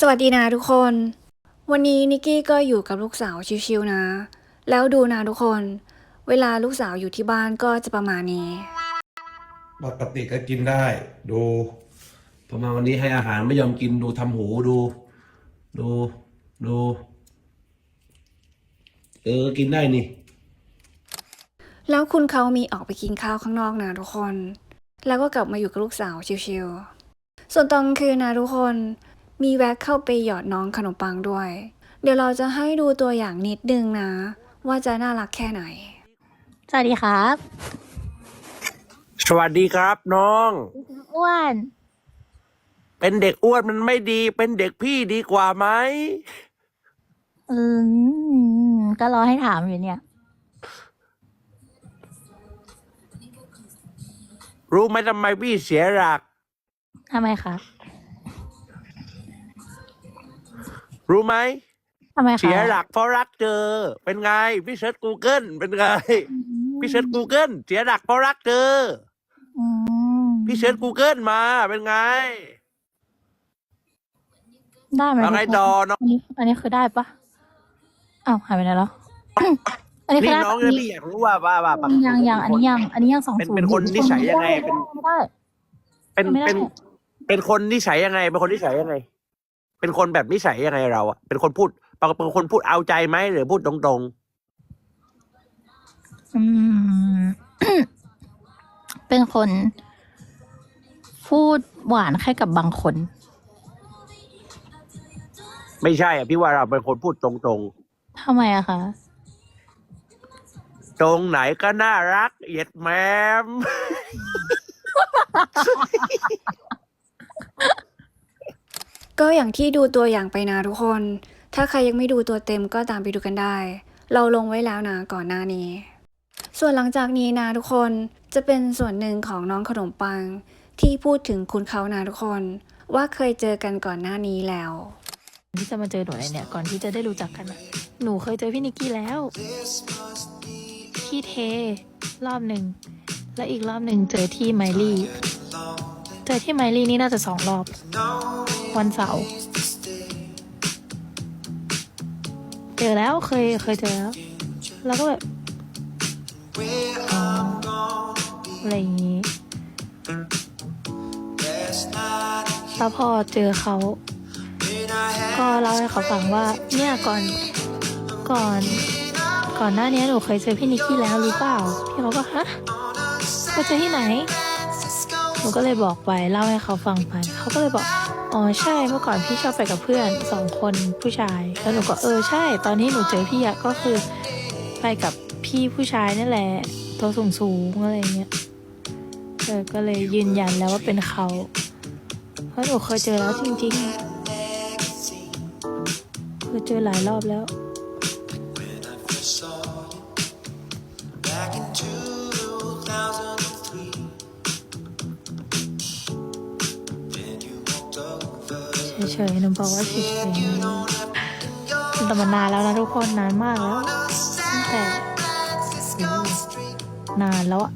สวัสดีนะทุกคน วันนี้นิกกี้ก็อยู่กับลูกสาวชิวๆนะ แล้วดูนะทุกคน เวลาลูกสาวอยู่ที่บ้านก็จะประมาณนี้ ปกติก็กินได้ ดูพอมาวันนี้ให้อาหารไม่ยอมกินดูทำหูดู ดูดู เออกินได้นี่ แล้วคุณเขามีออกไปกินข้าวข้างนอกนะทุกคน แล้วก็กลับมาอยู่กับลูกสาวชิวๆส่วนตอนกลางคืนนะทุกคน มีแวะเข้าไปหยอดน้องขนมปังด้วย เดี๋ยวเราจะให้ดูตัวอย่างนิดนึงนะ ว่าจะน่ารักแค่ไหน สวัสดีครับ สวัสดีครับน้อง อ้วน เป็นเด็กอ้วนมันไม่ดี เป็นเด็กพี่ดีกว่าไหมอืมก็รอให้ถามอยู่เนี่ย รู้ไหมทำไมพี่เสียหลัก ทำไมคะ รู้ไหมทำไมคะเสียหลักเพราะรักเจอ เป็นไงพี่เซิร์ช Google เป็นไงพี่เซิร์ช Google เสียหลักเพราะรักเจออืมพี่เซิร์ช Google มาเป็นไง ได้ไหมเอาไงทุกคนต่อน้อง อันนี้อันนี้คือได้ปะอ้าวหายไปไหนแล้ว อันนี้คืนี่อได้น้องปะ เนี่ยพี่อยากรู้ว่าว่าว่าปกติยังยังอันนี้ยังอันนี้ยังสองเป็นศูนย์เป็นคนนิสัยยังไงเป็นไม่ได้ เป็นไม่ได้ เป็นเป็นคนนิสัยยังไงเป็นคนนิสัยยังไง เป็นคนแบบนิสัยยังไงเราอะเป็นคนพูดเป็นคนพูดเอาใจไหมหรือพูดตรงอืม เป็นคนพูดหวานแค่กับบางคน ๆ ไม่ใช่อะพี่ว่าเราเป็นคนพูดตรงทำไมอะคะๆตรงไหนก็น่ารักเหยียดแมม ก็อย่างที่ดูตัวอย่างไปนะทุกคน ถ้าใครยังไม่ดูตัวเต็มก็ตามไปดูกันได้ เราลงไว้แล้วนะก่อนหน้านี้ ส่วนหลังจากนี้นะทุกคนจะเป็นส่วนหนึ่งของน้องขนมปัง ที่พูดถึงคุณเขานะทุกคน ว่าเคยเจอกันก่อนหน้านี้แล้ว ที่จะมาเจอหนูอะไรเนี่ยก่อนที่จะได้รู้จักกันอะหนูเคยเจอพี่นิกกี้แล้วที่เทรอบหนึ่งและอีกรอบหนึ่งเจอที่ไมลี่ เจอที่ไมลี่นี่น่าจะสองรอบ วันเสาร์เจอแล้วเคยเคยเจอแล้ว แล้วก็แบบอ๋ออะไรอย่างนี้แล้วพอเจอเขา ก็เล่าให้เขาฟังว่า เนี่ยก่อนก่อน ก่อนหน้านี้หนูเคยเจอพี่นิกกี้แล้วหรือเปล่าพี่เขาก็ฮะไปเจอที่ไหน หนูก็เลยบอกไปเล่าให้เขาฟังไป เขาก็เลยบอก อ๋อใช่เมื่อก่อนพี่ชอบไปกับเพื่อนสองคนผู้ชาย แล้วหนูก็เออใช่ ตอนนี้หนูเจอพี่อะก็คือไปกับพี่ผู้ชายนั่นแหละตัวสูงสูงอะไรเงี้ยเออก็เลยยืนยันแล้วว่าเป็นเขาเพราะหนูเคยเจอแล้วจริงๆเคยเจอหลายรอบแล้ว เฉยๆหนูบอกว่าเองแต่มันนานแล้วนะทุกคนนานมากแล้วตั้งแต่นานแล้วอะ